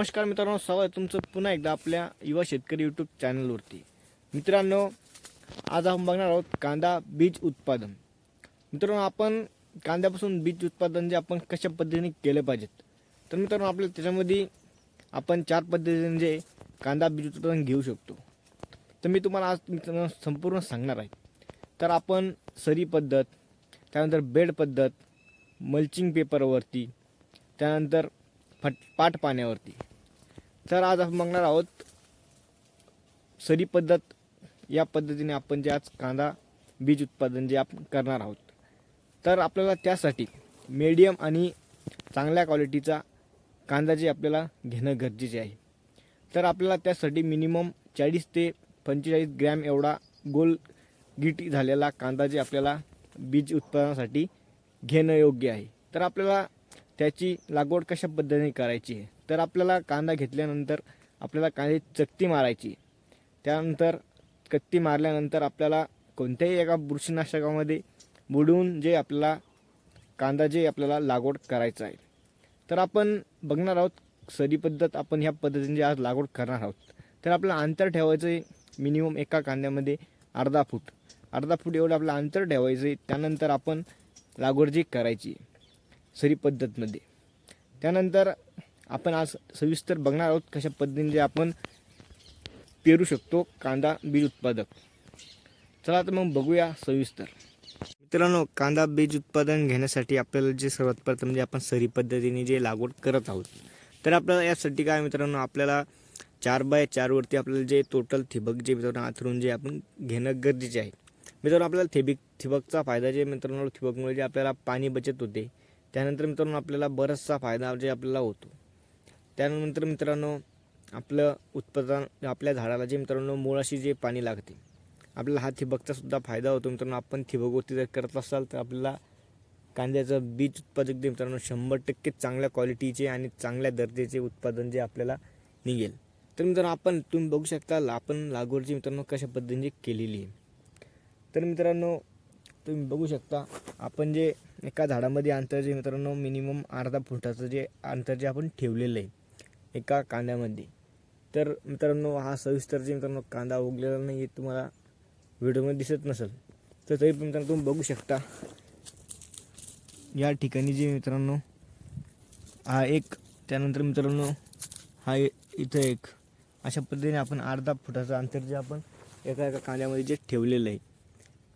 नमस्कार मित्रांनो स्वागत तुमचं पुन्हा एकदा आपल्या युवा शेतकरी यूट्यूब चॅनलवरती मित्रांनो आज आपण बघणार आहोत कांदा बीज उत्पादन. मित्रांनो आपण कांद्यापासून बीज उत्पादन जे आपण कशा पद्धतीने केलं पाहिजेत? तर मित्रांनो आपल्या त्याच्यामध्ये आपण चार पद्धतीने जे कांदा बीज उत्पादन घेऊ शकतो. तर मी तुम्हाला आज मित्रांनो संपूर्ण सांगणार आहे. तर आपण सरी पद्धत त्यानंतर बेड पद्धत मल्चिंग पेपरवरती त्यानंतर फट पाट पाण्यावरती. तर आज आपण बघणार आहोत सरी पद्धत. या पद्धतीने आपण जे आज कांदा बीज उत्पादन जे आपण करणार आहोत. तर आपल्याला त्यासाठी मीडियम आणि चांगल्या क्वालिटीचा कांदा जे आपल्याला घेणं गरजेचे आहे. तर आपल्याला त्यासाठी मिनिमम चाळीस ते पंचेचाळीस ग्रॅम एवढा गोल गिटी झालेला कांदा जे आपल्याला बीज उत्पादनासाठी घेणं योग्य आहे. तर आपल्याला त्याची लागवड कशा पद्धतीने करायची आहे? तर आपल्याला कांदा घेतल्यानंतर आपल्याला कांद्याची चकती मारायची. त्यानंतर कत्ती मारल्यानंतर आपल्याला कोणत्याही एका बुरशीनाशकामध्ये बुडवून जे आपल्याला कांदा जे आपल्याला लागवड करायचं आहे. तर आपण बघणार आहोत सरी पद्धत आपण ह्या पद्धतीने जे आज लागवड करणार आहोत. तर आपल्याला अंतर ठेवायचं आहे मिनिमम एका कांद्यामध्ये अर्धा फूट. अर्धा फूट एवढं आपलं अंतर ठेवायचं आहे. त्यानंतर आपण लागवड जी करायची सरी पद्धतमध्ये. त्यानंतर आपण आज सविस्तर बघणार आहोत कशा पद्धतीने जे आपण पेरू शकतो कांदा बीज उत्पादक. चला तर मग बघूया सविस्तर. मित्रांनो कांदा बीज उत्पादन घेण्यासाठी आपल्याला जे सर्वात प्रथम म्हणजे आपण सरी पद्धतीने जे लागवड करत आहोत तर आपल्याला यासाठी काय मित्रांनो आपल्याला चार बाय चारवरती आपल्याला जे टोटल ठिबक जे मित्रांनो आथरून जे आपण घेणं गरजेचे आहे. मित्रांनो आपल्याला थिबिक ठिबकचा फायदा जे मित्रांनो ठिबकमुळे जे आपल्याला पाणी बचत होते त्यानंतर मित्रांनो आपल्याला बराचसा फायदा जे आपल्याला होतो. त्यानंतर मित्रांनो आपलं उत्पादन आपल्या झाडाला जे मित्रांनो मुळाशी जे पाणी लागते आपल्याला हा ठिबकचासुद्धा फायदा होतो मित्रांनो. आपण ठिबकवरती जर करत असाल तर आपल्याला कांद्याचं बीज उत्पादक जे मित्रांनो शंभर टक्के चांगल्या क्वालिटीचे आणि चांगल्या दर्जाचे उत्पादन जे आपल्याला निघेल. तर मित्रांनो आपण तुम्ही बघू शकता आपण लागवड जी मित्रांनो कशा पद्धतीने केलेली आहे. तर मित्रांनो तुम्ही बघू शकता आपण जे एका झाडामध्ये अंतर जे मित्रांनो मिनिमम अर्धा फुटाचं जे अंतर जे आपण ठेवलेलं आहे एका कांद्यामध्ये. तर मित्रांनो हा सविस्तर जे मित्रांनो कांदा उगलेला नाही आहे तुम्हाला व्हिडिओमध्ये दिसत नसेल तर तरी पण मित्रांनो तुम्ही बघू शकता. या ठिकाणी जे मित्रांनो हा एक त्यानंतर मित्रांनो हा ए- इथं एक अशा पद्धतीने आपण अर्धा फुटाचं अंतर जे आपण एका एका कांद्यामध्ये जे ठेवलेलं आहे.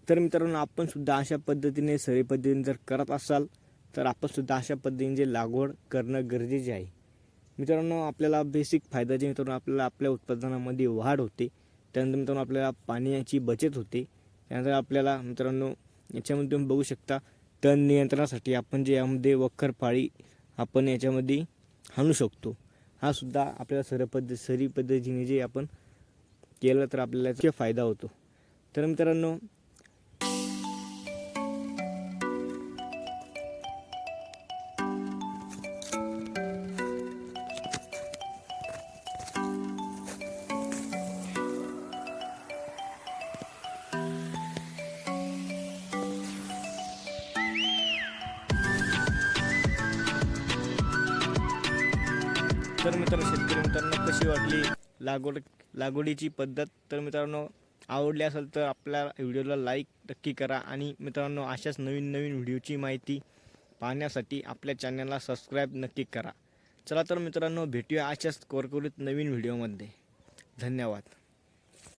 तर मित्रांनो आपण सुद्धा अशा पद्धतीने सरी पद्धतीने जर करत असाल तर आपण सुद्धा अशा पद्धतीने जे लागवड करणं गरजेचे आहे. मित्रांनो आपल्याला बेसिक फायदा जे मित्रांनो आपल्याला आपल्या उत्पादनामध्ये वाढ होते. त्यानंतर मित्रांनो आपल्याला पाण्याची बचत होते. त्यानंतर आपल्याला मित्रांनो याच्यामध्ये तुम्ही बघू शकता तण नियंत्रणासाठी आपण जे यामध्ये वखर पाळी आपण याच्यामध्ये हाणू शकतो. हा सुद्धा आपल्याला सर पद्धत सरी पद्धतीने जे आपण केलं तर आपल्याला फायदा होतो. तर मित्रांनो तर मित्रांनो शेतकरी मित्रांनो कशी वाटली लागवड लागवडीची पद्धत? तर मित्रांनो आवडली असेल तर आपल्या व्हिडिओला लाईक नक्की करा आणि मित्रांनो अशाच नवीन नवीन व्हिडिओची माहिती पाहण्यासाठी आपल्या चॅनलला सबस्क्राईब नक्की करा. चला तर मित्रांनो भेटूया अशाच कोरकोरीत नवीन व्हिडिओमध्ये. धन्यवाद.